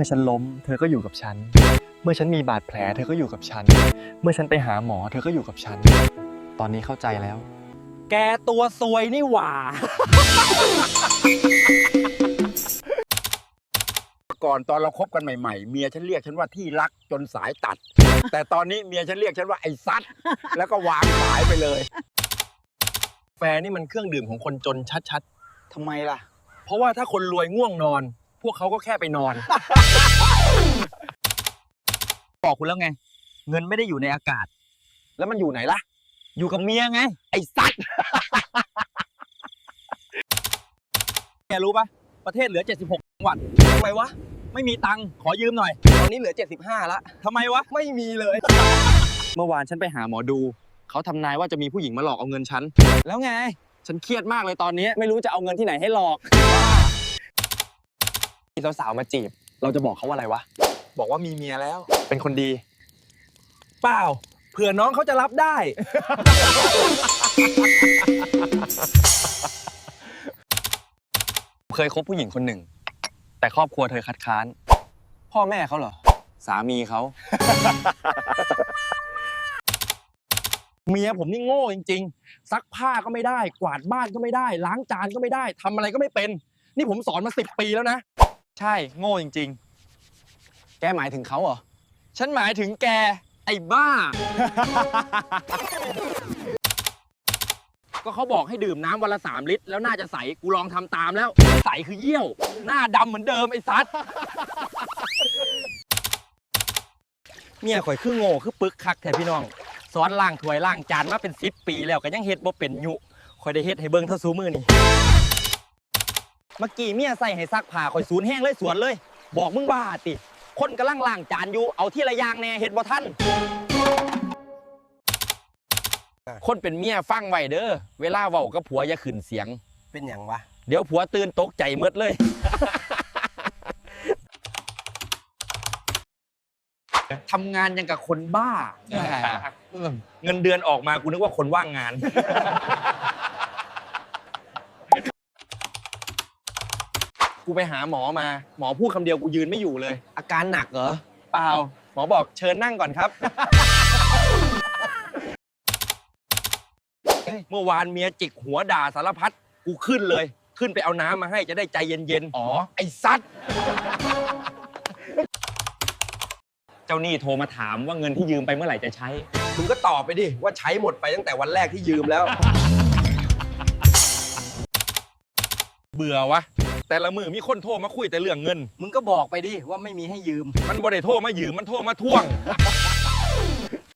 มื่อฉันล้ม เธอก็อยู่กับฉัน เมื่อฉันมีบาดแผล เธอก็อยู่กับฉัน เมื่อฉันไปหาหมอ เธอก็อยู่กับฉัน ตอนนี้เข้าใจแล้ว แกตัวซวยนี่หว่า ก่อนตอนเราคบกันใหม่ๆ เมียฉันเรียกฉันว่าที่รักจนสายตัด แต่ตอนนี้เมียฉันเรียกฉันว่าไอ้ซัด แล้วก็วางสายไปเลย แฟนี่มันเครื่องดื่มของคนจนชัดทำไมล่ะ ๆ เพราะว่าถ้าคนรวยง่วงนอน พวกเขาก็แค่ไปนอน บอกคุณแล้วไง เงินไม่ได้อยู่ในอากาศ แล้วมันอยู่ไหนล่ะ อยู่กับเมียไง ไอ้ซัดแกรู้ปะประเทศเหลือ 76จังหวัดทำไมวะ ไม่มีตังค์ขอยืมหน่อย ตอนนี้เหลือ 75 ละทำไมวะ ไม่มีเลย เมื่อวานฉันไปหาหมอดู เขาทำนายว่าจะมีผู้หญิงมาหลอกเอาเงินฉัน แล้วไง ฉันเครียดมากเลยตอนนี้ ไม่รู้จะเอาเงินที่ไหนให้หลอก มีสาวๆมาจีบ เราจะบอกเขาว่าอะไรวะ บอกว่ามีเมียแล้ว เป็นคนดี เปล่า เผื่อน้องเขาจะรับได้ เคยคบผู้หญิงคนหนึ่ง แต่ครอบครัวเธอคัดค้าน พ่อแม่เขาเหรอ สามีเขา เมียผมนี่โง่จริง ๆ ซักผ้าก็ไม่ได้ กวาดบ้านก็ไม่ได้ ล้างจานก็ไม่ได้ทำอะไรก็ไม่เป็น นี่ผมสอนมาสิบปีแล้วนะ ใช่โง่จริงๆแกหมายถึงเขาเหรอฉันหมายถึงแก ไอ้บ้า ก็เขาบอกให้ดื่มน้ำวันละสามลิตร แล้วน่าจะใส กูลองทำตามแล้ว ใสคือเยี่ยว หน้าดำเหมือนเดิมไอ้ซัดเมียข่อยคือโง่คือปึกคักแท้พี่น้องสอนล่างถ้วยล่างจานมาเป็นสิบปีแล้วก็ยังเฮ็ดบ่เป็นยุข่อยได้เฮ็ดให้เบิ่งเท่าซูมือนี่ เมื่อกี้เมียใส่ให้ซักผ้าข่อยสูนแห้งเลยสวนเลย บอกมึงบ้าติ คนกำลังล้างจานอยู่เอาที่ละอยางแหน่เห็ดบ่ทันคนเป็นเมียฟังไว้เด้อเวลาเว้ากับผัวอย่าขึ้นเสียง เป็นอย่างวะ เดี๋ยวผัวตื่นตกใจเมดเลย ทำงานยังกับคนบ้า เงินเดือนออกมากูนึกว่าคนว่างงาน กูไปหาหมอมา หมอพูดคำเดียวกูยืนไม่อยู่เลย อาการหนักเหรอ เปล่า หมอบอกเชิญนั่งก่อนครับ เมื่อวานเมียจิกหัวด่าสารพัด กูขึ้นเลย ขึ้นไปเอาน้ำมาให้จะได้ใจเย็นๆ อ๋อ ไอ้ซัด เจ้าหนี้โทรมาถามว่าเงินที่ยืมไปเมื่อไหร่จะใช้มึงก็ตอบไปดิ ว่าใช้หมดไปตั้งแต่วันแรกที่ยืมแล้ว เบื่อวะ แต่ละมือมีคนโทรมาคุยแต่เรื่องเงิน มึงก็บอกไปดิว่าไม่มีให้ยืม มันบ่ได้โทรมายืมมันโทรมาทวง